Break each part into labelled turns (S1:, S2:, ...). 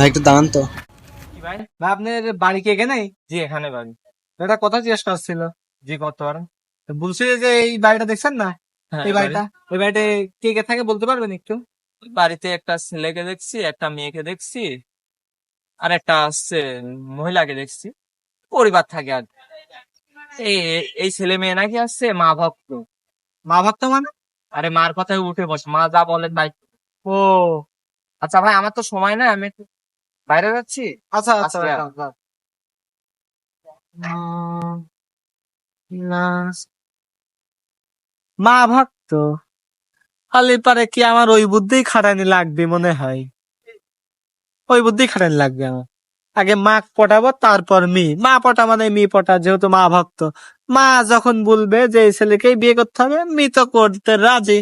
S1: ভাই একটু দাঁড়ান তো।
S2: কি ভাই? ভাই আপনার বাড়ি কি এখানেই জি এখানে বাড়ি। এটা কথা জিজ্ঞেস করছিল জি করতে পারেন বলছি যে এই বাড়িটা দেখছেন না? এই বাড়িটা? ওই বাড়িতে কে কে থাকে বলতে পারবেন একটু?
S3: বাড়িতে একটা ছেলেকে দেখছি একটা মেয়েকে দেখছি আর একটা মহিলাকে দেখছি। পরিবার থাকে আর। এই এই ছেলে মেয়ে নাকি আসছে মা ভক্ত।
S2: মা ভক্ত মানে?
S3: আরে মার কথায় উঠে বস মা যা বলেন ভাই।
S2: ও।
S3: আচ্ছা ভাই আমার তো সময় নাই আমি একটু বাইরে যাচ্ছি?
S2: আচ্ছা আচ্ছা
S3: আচ্ছা।
S2: মা ভক্ত। খালি পারে কি আমার ওই বুদ্ধি খাটানি লাগবে মনে হয়? ওই বুদ্ধি খাটানি লাগবে আমার। আগে মা পটাবো তারপর মি। মা পটা মানে মি পটা যেহেতু মা ভক্ত। মা যখন বলবে যে এই ছেলেকেই বিয়ে করতে হবে মি তো করতে রাজি।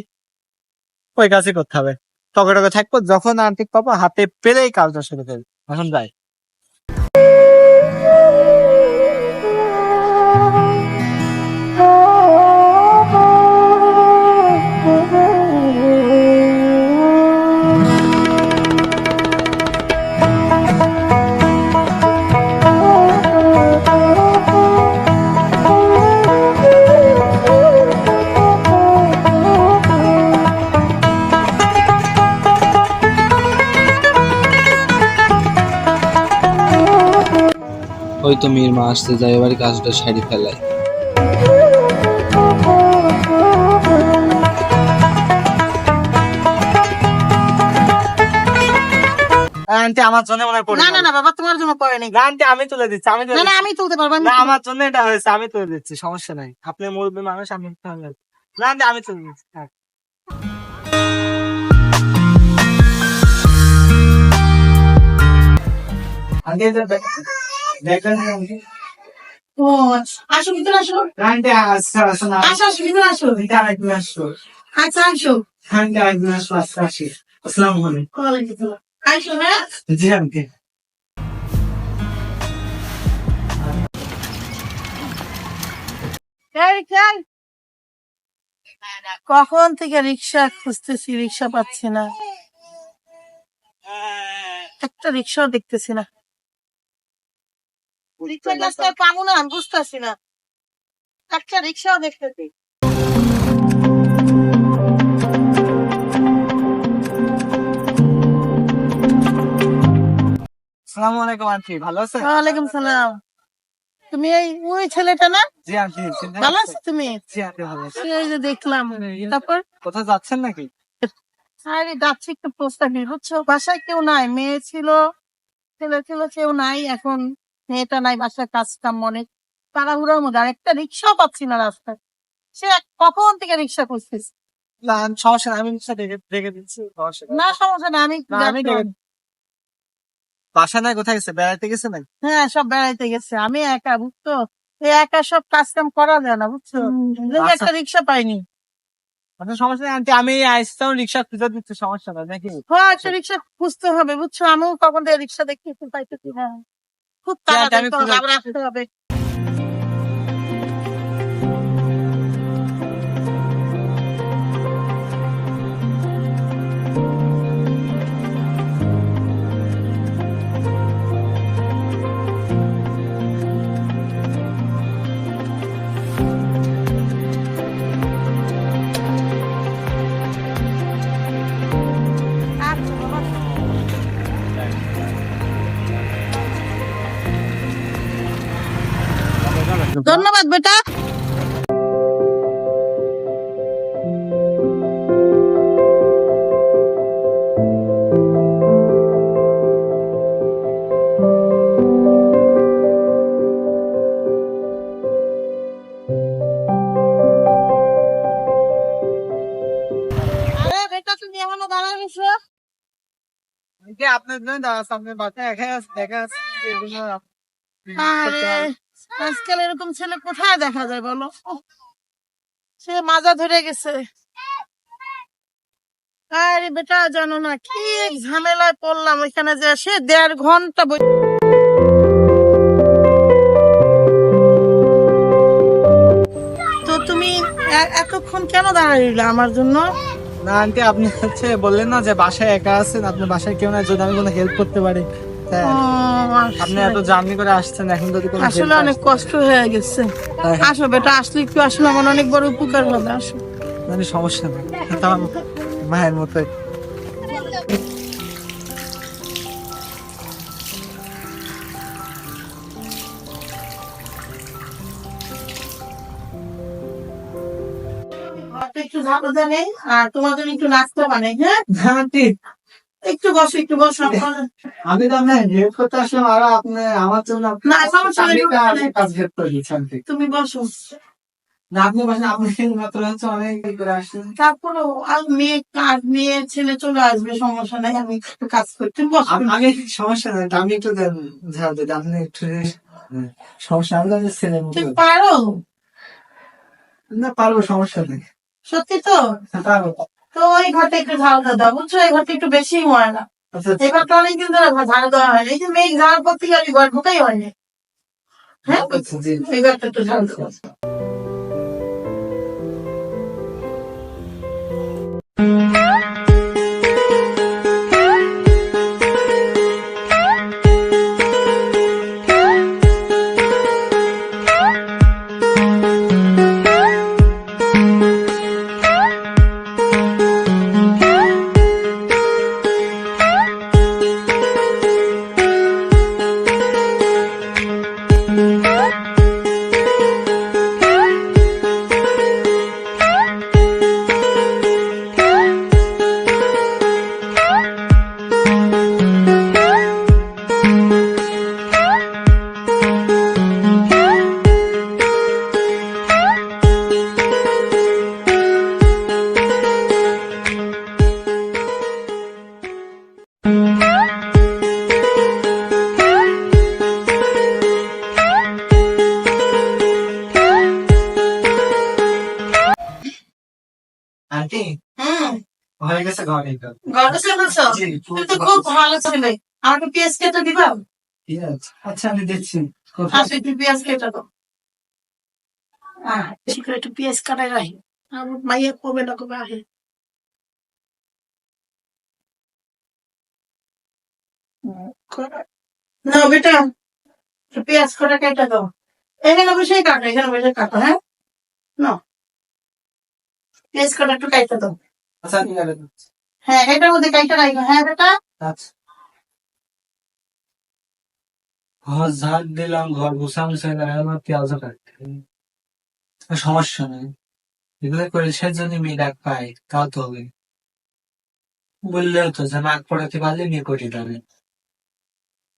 S2: ওই কাজই করতে হবে। টকে টকে থাকব যখন আর্থিক পাবো হাতে পেলেই কাজটা শুরু করবে এখন যাই
S1: তো মির মা আসতে যাই এবারে কাজটা সারি ফেলাই
S2: আন্টি আমার জন্য মনে পড়ে
S4: না না না বাবা তোমার জন্য
S2: আন্টি আমি তুলে দিচ্ছি আমি তুলে
S4: না না আমি তুলতে পারব
S2: না আমার জন্য এটা হয়েছে আমি তুলে দিচ্ছি সমস্যা নাই। আপনি মুরব্বী মানুষ আমি তাহলে না আন্টি আমি তুলে দিচ্ছি থাক। আন্টি
S4: ও আসো ভিতরে আসো।
S2: আসো
S4: আসো ভিতরে আসো। আচ্ছা আসো।
S2: আসসালামু আলাইকুম।
S4: আসো হ্যাঁ?
S2: জি আন্টি।
S4: কখন থেকে রিক্সা খুঁজতেছি রিক্সা পাচ্ছি না। একটা রিক্সাও দেখতেছি না। রিক্সা রাস্তায় পাবো না আমি বুঝতেছি না। একটা রিক্সাও দেখতেছি।
S2: আসসালামু আলাইকুম আন্টি। ভালো আছেন?
S4: ওয়ালাইকুম সালাম। তুমি এই ওই ছেলেটা না?
S2: জি আন্টি
S4: ভালো? আছো তুমি?
S2: জি আন্টি ভালো আছি।
S4: এই যে দেখলাম। তারপর?
S2: কোথাও যাচ্ছেন নাকি?
S4: আরে যাচ্ছি একটু প্রস্তাব নিয়ে, বুঝছ? বাসায় কেউ নাই। মেয়ে ছিল ছেলে ছিল কেউ নাই। এখন মেয়েটা নাই বাসায় কাজ কাম অনেক তাড়াহুড়ার মধ্যে আর একটা রিক্সাও পাচ্ছি না রাস্তায়। সে কখন থেকে রিক্সা
S2: সমস্যা আমি রিক্সা দেখে দেখে দিচ্ছি
S4: না সমস্যা না আমি
S2: আমি বাসা নাই কোথায় গেছে? গেছে
S4: হ্যাঁ সব বেড়াইতে গেছে। আমি একা বুঝছ? এই একা সব কাজ কাম করা যায় না বুঝছ। একটা রিক্সা পাইনি।
S2: আচ্ছা সমস্যা নেই আন্টি আমি আসতাম রিক্সা খুঁজে দিচ্ছি সমস্যা নাই নাকি?
S4: হ্যাঁ রিক্সা খুঁজতে হবে বুঝছ? আমিও কখন থেকে রিক্সা দেখতে পাইতেছি না। খুব তাড়াতাড়ি তো আসতে হবে। আজকাল এরকম ছেলে কোথায় দেখা যায় বলো? সে মাজা ধরে গেছে। আরে বেটা, জানো না কি ঝামেলায় পড়লাম ওইখানে যে সে দেড় ঘণ্টা বই- তো তুমি এতক্ষণ কেন দাঁড়ায় রইলে আমার জন্য?
S2: না আন্টি আপনি হচ্ছে বললেন না যে বাসায় একা আছেন আপনার বাসায় কেউ না যদি আমি কোনো হেল্প করতে পারি। আপনি এত জার্নি করে আসছেন এখন যদি কোনো
S4: আসলে অনেক কষ্ট হয়ে গেছে। আসো বেটা আসলে একটু আসলে আমার অনেক বড় উপকার হবে আসো।
S2: মানে সমস্যা নেই। মায়ের মতোই।
S4: ঝাড়ু দেনে আর তোমার জন্য একটু নাস্তা বানাই হ্যাঁ?
S2: ঠিক
S4: একটু বসো একটু বসো।
S2: আমি তো আপনার হেল্প করতে আসলাম আর আপনি আমার জন্য
S4: না, সমস্যা নেই,
S2: আমি। কাজ হেল্প করে
S4: তুমি বসো।
S2: আপনি বসেন আপনি মাত্র হচ্ছে অনেক করে আসছেন।
S4: তারপরে আর মেয়ে কাজ মেয়ে ছেলে চলে আসবে সমস্যা নাই আমি একটু কাজ বসো।
S2: আম- আমি সমস্যা নাই আমি একটু দেন ঝাড় দিতে আপনি একটু হ্যাঁ, সমস্যা আমি আমি
S4: তুমি পারো?
S2: না পারব সমস্যা নেই।
S4: সত্যি তো?
S2: হ্যাঁ,
S4: তো ওই ঘরটা একটু ঝাল দেওয়া দাও। বুঝছ? এই ঘরটা একটু বেশি ময়লা।
S2: না
S4: এবার ঘরটা অনেকদিন ধরে ঝাল দেওয়া হয়নি এই যে মেয়ে ঝাল করতে গেলে ঘর ঢুকাই হয়নি হ্যাঁ? এই ঘরটা একটু ঝাল দেবো
S2: হয়ে গেছে ঘরে জি,
S4: তুমি তো খুব ভালো ছেলে। আমাকে পেঁয়াজ কেটে দিবা?
S2: আচ্ছা আমি দেখছি
S4: একটু পেঁয়াজ কেটে দাও। আহ, করে একটু পেঁয়াজ কাটাই রাখি। আমার মাইয়া কবে না কবে আহে না বেটা পেঁয়াজ কটা কেটে দাও। এখানে বসেই কাটো এখানে বসে কাটো হ্যাঁ? না পেঁয়াজ কটা একটু কাইতে দাও।
S2: আচ্ছা
S4: হ্যাঁ এটার মধ্যে কাইটা রাখো হ্যাঁ বেটা।
S2: আচ্ছা। ঘর ঝাড় দিলাম ঘর গুছাম আমার পেঁয়াজ কাটতে সমস্যা নেই। এগুলো করে সে যদি মেয়ে ডাক পাই তাও তো হবে। বললেও তো যে নাক পড়াতে পারলে মেয়ে কটি যাবে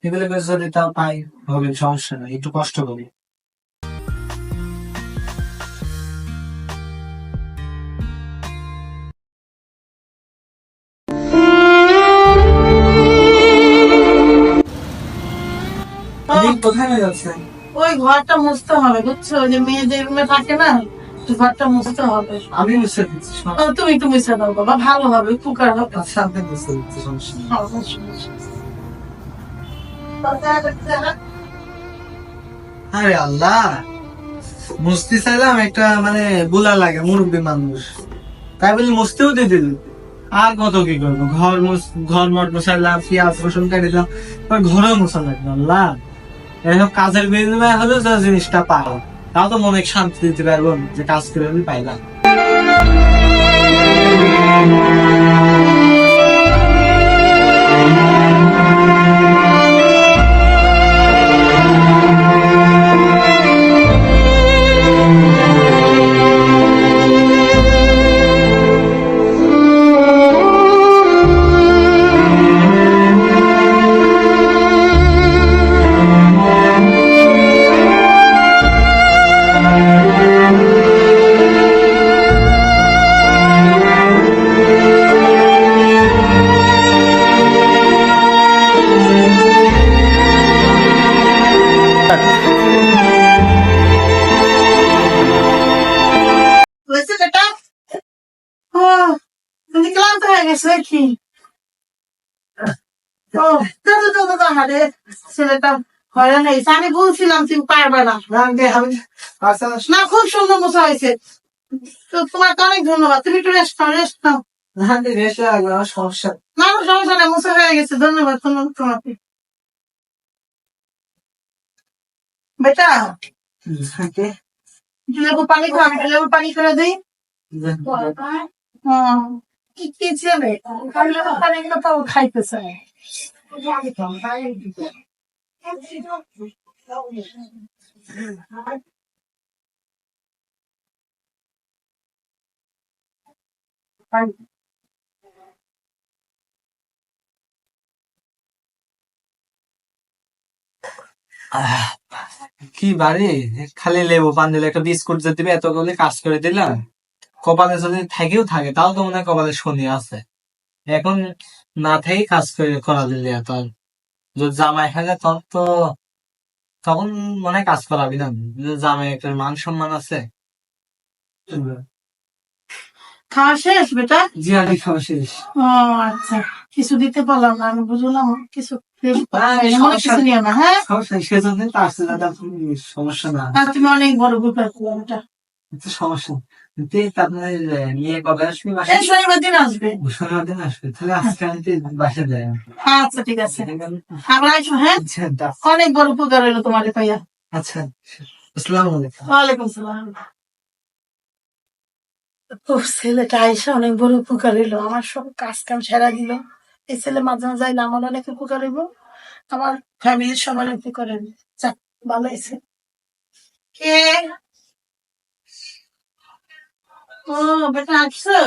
S2: এগুলো করে যদি তাও পাই হবে সমস্যা নেই। একটু কষ্ট করি। কোথায় যাচ্ছেন
S4: ওই ঘরটা মুছতে হবে বুঝছ? যে মেয়ে যে রুমে থাকে না ঘরটা মুছতে হবে।
S2: আমি বুঝতে দিচ্ছি
S4: তুমি একটু মুছে দাও বাবা ভালো হবে উপকার হবে।
S2: আচ্ছা আপনি বুঝতে দিচ্ছি সমস্যা আরে আল্লাহ মুছতে চাইলাম একটা মানে বুলা লাগে মুরব্বী মানুষ। তাই বলি মুছতেও দিয়ে দিল। আর কত কি করব? ঘর ঘর মট মুছাইলাম পেঁয়াজ রসুন কেটে দিলাম এবার ঘরেও মুছা লাগবে আল্লাহ। এসব কাজের বিনিময়ে হলে যে জিনিসটা পারো, তাও তো মনে শান্তি দিতে পারব যে কাজ করে আমি পাইলাম।
S4: হয়ে কি ও দাদা দাদা দাদা ছেলেটা হয়রান হয়েছে আমি বলছিলাম তুমি পারবে না।
S2: না,
S4: না খুব সুন্দর মশা হয়েছে। তোমার তো অনেক ধন্যবাদ। তুমি একটু রেস্ট নাও রেস্ট নাও।
S2: সমস্যা।
S4: না না, সমস্যা নেই মশা হয়ে গেছে। ধন্যবাদ তোমাকে। বেটা লেবু পানি খাও আমি লেবু পানি করে দিই। হুম। কি
S2: বাড়ি? খালি লেবু পান দিলে একটা বিস্কুট যে দিবে এতগুলি কাজ করে দিলাম। কপালে যদি থাকেও থাকে তাও তো মনে হয় কপালে শনি আছে। এখন না থেকেই কাজ করে করা দিলে এত আর। যদি জামাই খালে তখন তো তখন মনে হয় কাজ করাবি না। জামাই একটা মান সম্মান আছে।
S4: খাওয়া শেষ বেটা?
S2: জি খাওয়া শেষ।
S4: ও আচ্ছা। কিছু দিতে পারলাম না আমি বুঝলাম। কিছু
S2: হ্যাঁ,
S4: না
S2: সমস্যা না।
S4: তুমি অনেক বড়
S2: কিন্তু সমস্যা আপনার কবে আসবে
S4: শনিবার দিন আসবে।
S2: শনিবার দিন আসবে? তাহলে আজকে আমি তো বাসায় যাই।
S4: আচ্ছা ঠিক আছে। আবার আসব হ্যাঁ?
S2: আচ্ছা
S4: অনেক বড় উপকার হলো তোমার পাইয়া
S2: আচ্ছা আসসালামু আলাইকুম।
S4: ওয়ালাইকুম সালাম তোর ছেলেটা আইসা অনেক বড় উপকার হইল আমার সব কাজ কাম সেরা দিল। এই ছেলে মাঝে মাঝে আইলে আমার অনেক উপকার হইব। আমার ফ্যামিলির সবার উপকার হইব। যাক ভালো হয়েছে কে? ও বেটা আসছো?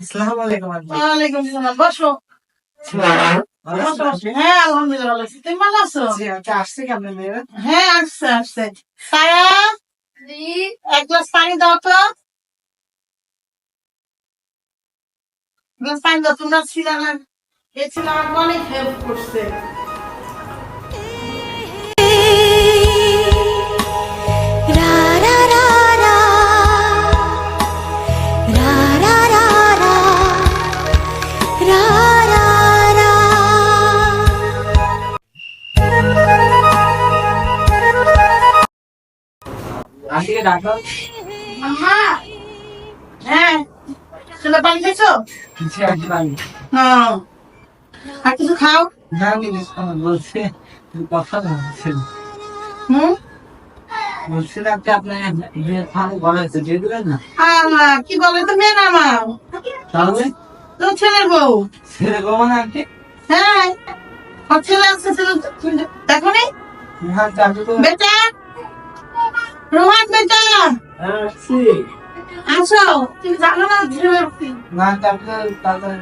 S2: আসসালামু আলাইকুম
S4: ওয়ালাইকুম সালাম বসো। বসো, বসো। হ্যাঁ আলহামদুলিল্লাহ ভালো আছি। তুমি ভালো আছো?
S2: আসছে কেমন মেয়েরা?
S4: হ্যাঁ আসছে আসছে। সায়া এক গ্লাস পানি দাও তো। গ্লাস পানি দাও তোমরা ছিল না এ ছিল আমাকে অনেক হেল্প করছে। মামা! হ্যাঁ ছেলে পানি খেয়েছো?
S2: জি আন্টি পানি।
S4: আর কিছু খাও?
S2: না আমি বলছি কথা বলছেন
S4: হুম?
S2: বলছিলাম আপনি আপনার বিয়ে ভালো ভালো হয়েছে দিয়ে দিলেন না?
S4: আল্লাহ কি বলে তো মেয়ে না আমার
S2: তাহলে?
S4: তো ছেলের বউ।
S2: মানে আন্টি?
S4: হ্যাঁ ছেলে আছে ছেলে দেখো নি। বেটা! রোহান বেটা। আসো তুমি জানো না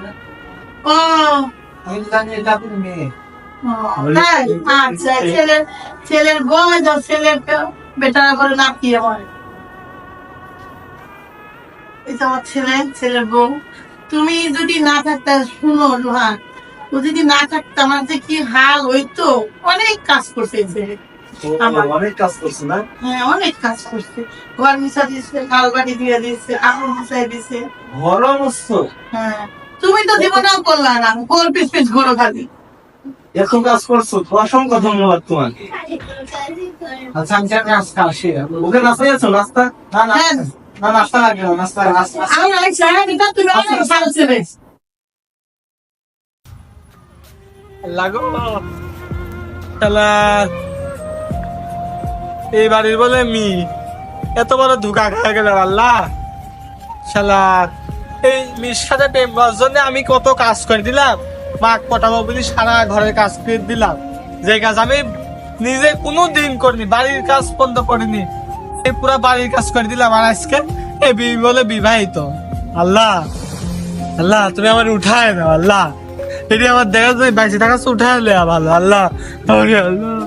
S2: না
S4: ও।
S2: আমি জানি এটা মেয়ে।
S4: তাই? আচ্ছা ছেলের ছেলের ছেলের বেটারা নাতি আমার? এই তো আমার ছেলে ছেলের বউ। তুমি যদি না থাকতে শুনো রোহান ও যদি না থাকতো আমার যে কি হাল হইতো? অনেক কাজ করছে ছেলে।
S2: অনেক কাজ করছে না?
S4: হ্যাঁ অনেক কাজ করছে। ঘর মিশা দিচ্ছে খাল বাড়ি দিয়ে দিচ্ছে কাপড় মিশাই দিচ্ছে
S2: বড় মস্ত
S4: হ্যাঁ তুমি তো জীবনেও করলা না গোল পিস পিস ঘুরো খালি
S2: এত কাজ করছ অসংখ্য ধন্যবাদ তোমাকে। আচ্ছা আমি আমি আজকে আসি ওকে নাস্তা যাচ্ছ নাস্তা? না না
S4: হ্যাঁ।
S2: না নাস্তা লাগবে না নাস্তা নাস্তা
S4: আমি আইসা হ্যাঁ বেটা তুমি অনেক ভালো
S2: লাগো। শালা এই বাড়ির বলে মি, এত বড় ধোকা খায় গেল আল্লাহ। শালা, এই মির সাথে প্রেম জন্য আমি কত কাজ করে দিলাম। মাক পটাবো বলি সারা ঘরের কাজ করে দিলাম। যে কাজ আমি নিজে কোনো দিন করিনি, বাড়ির কাজ বন্ধ করিনি। এই পুরা বাড়ির কাজ করে দিলাম আর আজকে এই বি বলে বিবাহিত। আল্লাহ আল্লাহ, তুমি আমার উঠায় দাও, আল্লাহ। এটি আমার দেখা যায় বাইশে টাকা উঠায় লে ভালো। আল্লাহ আল্লাহ।